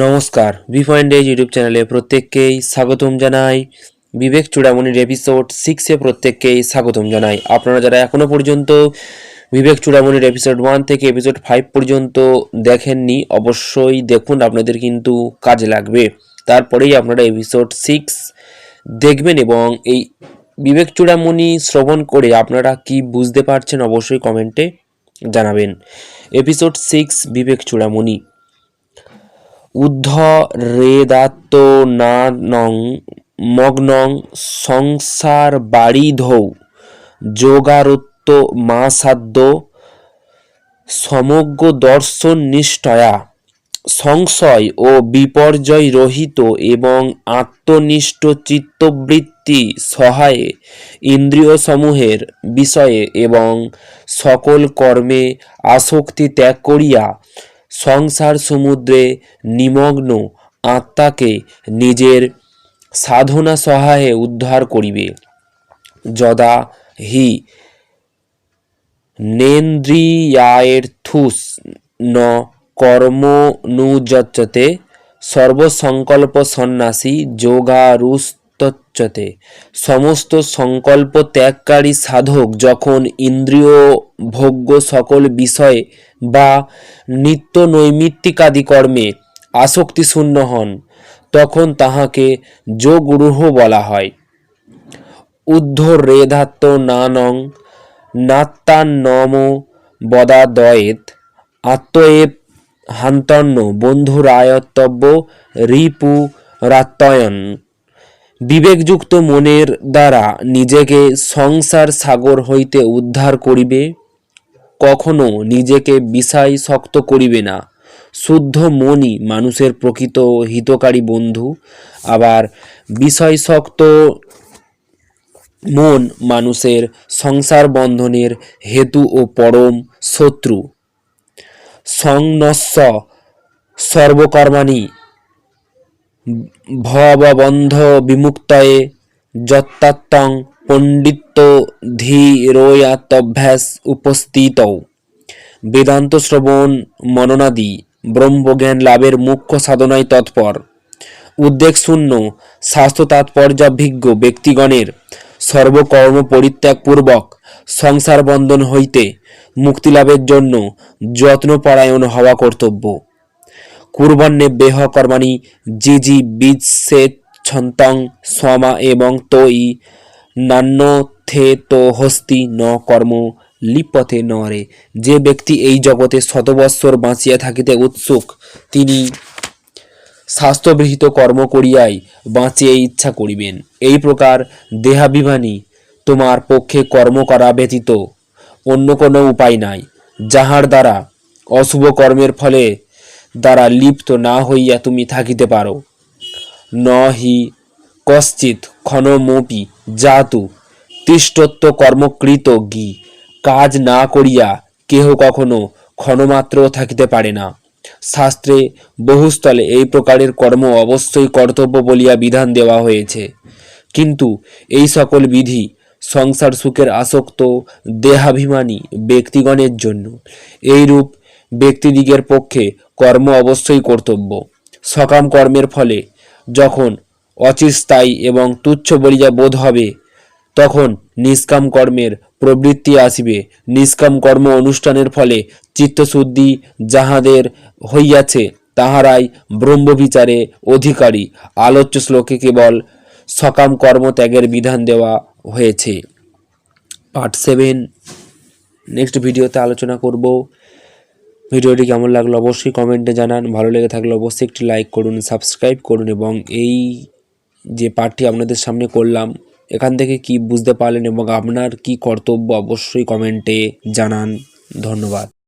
নমস্কার B point days YouTube চ্যানেলে প্রত্যেককেই স্বাগতম জানাই। বিবেক চূড়ামণির এপিসোড সিক্সে প্রত্যেককেই স্বাগতম জানাই। আপনারা যারা এখনও পর্যন্ত বিবেক চূড়ামণির এপিসোড ওয়ান থেকে এপিসোড ফাইভ পর্যন্ত দেখেননি, অবশ্যই দেখুন, আপনাদের কিন্তু কাজে লাগবে। তারপরেই আপনারা এপিসোড সিক্স দেখবেন এবং এই বিবেক চূড়ামণি শ্রবণ করে আপনারা কি বুঝতে পারছেন, অবশ্যই কমেন্টে জানাবেন। এপিসোড সিক্স বিবেক চূড়ামণি। উদ্ধরেদাত্ত না নং মগ্নং সংসার বাড়িধৌ যোগারত্ব মা সাধ্য সমগ্র দর্শন নিষ্ঠয়া সংশয় ও বিপর্যয় রহিত এবং আত্মনিষ্ঠ চিত্তবৃত্তি সহায়ে ইন্দ্রিয়সমূহের বিষয়ে এবং সকল কর্মে আসক্তি ত্যাগ করিয়া সংসার সমুদ্রে নিমগ্ন আত্মাকে নিজের সাধনা সহায়ে উদ্ধার করিবে। যদা হি নেন্দ্রিয়ায়ের্থুস ন কর্মনুযচ্যতে সর্বসংকল্প সন্ন্যাসী যোগারুস্তচ্যতে সমস্ত সংকল্প ত্যাগকারী সাধক যখন ইন্দ্রিয় ভোগ্য সকল বিষয়ে বা নিত্য নৈমিত্তিকাদি কর্মে আসক্তিশূন্য হন, তখন তাহাকে যোগরূহ বলা হয়। উদ্ধরেধাত্ত নানং নাত্তান্নম বদাদয়েত আত্মএব হান্তন্য বন্ধুরায়তব্য রিপু রাত্তয়ন বিবেকযুক্ত মনের দ্বারা নিজেকে সংসার সাগর হইতে উদ্ধার করিবে, কখনো নিজেকে বিষয় শক্ত করিবে না। শুদ্ধ মনই মানুষের প্রকৃত হিতকারী বন্ধু। আবার বিষয়শক্ত মন মানুষের সংসার বন্ধনের হেতু ও পরম শত্রু। সংনস্য সর্বকর্মাণি ভববন্ধ বিমুক্তয়ে যত্তাত্তং পণ্ডিত্য ধীরোয়াতভ্যাস উপস্থিত। বেদান্ত শ্রবণ মননাদি ব্রহ্মজ্ঞান লাভের মুখ্য সাধনায় তৎপর। উদ্বেগ শূন্য, স্বাস্থ্য তাৎপর্যাভিজ্ঞ ব্যক্তিগণের সর্বকর্ম পরিত্যাগপূর্বক সংসার বন্ধন হইতে মুক্তিলাভের জন্য যত্নপরায়ণ হওয়া কর্তব্য। কুর্বণ্যে বেহ কর্মাণি, জিজি বিচ্ছেছন্তং সমা এবং তৈ নান্যথে তো, হস্তি, ন, কর্ম, লিপথে, নরে। যে ব্যক্তি এই জগতে শতবৎসর বাঁচিয়া থাকিতে উৎসুক, তিনি স্বাস্থ্যবিহিত কর্ম করিয়াই বাঁচিয়ে ইচ্ছা করিবেন। এই প্রকার দেহাভিমানী তোমার পক্ষে কর্ম করা ব্যতীত অন্য কোনো উপায় নাই, যাহার দ্বারা অশুভ কর্মের ফলে দ্বারা লিপ্ত না হইয়া তুমি থাকিতে পারো। ন হি কশ্চিৎ ক্ষণমপি জাতু তিষ্টত্ব কর্মকৃত গি, কাজ না করিয়া কেহ কখনো ক্ষণমাত্র থাকিতে পারে না। শাস্ত্রে বহুস্থলে এই প্রকারের কর্ম অবশ্যই কর্তব্য বলিয়া বিধান দেওয়া হয়েছে। কিন্তু এই সকল বিধি সংসার সুখের আসক্ত, দেহাভিমানী ব্যক্তিগণের জন্য। এইরূপ ব্যক্তিদিগের পক্ষে কর্ম অবশ্যই কর্তব্য। সকাম কর্মের ফলে যখন অচিস্থায়ী এবং তুচ্ছ বলিয়া বোধ হবে, তখন নিষ্কাম কর্মের প্রবৃত্তি আসিবে। নিষ্কাম কর্ম অনুষ্ঠানের ফলে চিত্তশুদ্ধি যাহাদের হইয়াছে, তাহারাই ব্রহ্মবিচারে অধিকারী। আলোচ্য শ্লোকে কেবল সকাম কর্ম ত্যাগের বিধান দেওয়া হয়েছে। Part seven. নেক্সট ভিডিওতে আলোচনা করব। ভিডিওটি কেমন লাগল অবশ্যই কমেন্টে জানান। ভালো লেগে থাকলে অবশ্যই একটি লাইক করুন সাবস্ক্রাইব করুন এবং এই যে পাঠটি আপনাদের সামনে করলাম, এখান থেকে কি বুঝতে পারলেন এবং আপনার কি কর্তব্য অবশ্যই কমেন্টে জানান। ধন্যবাদ।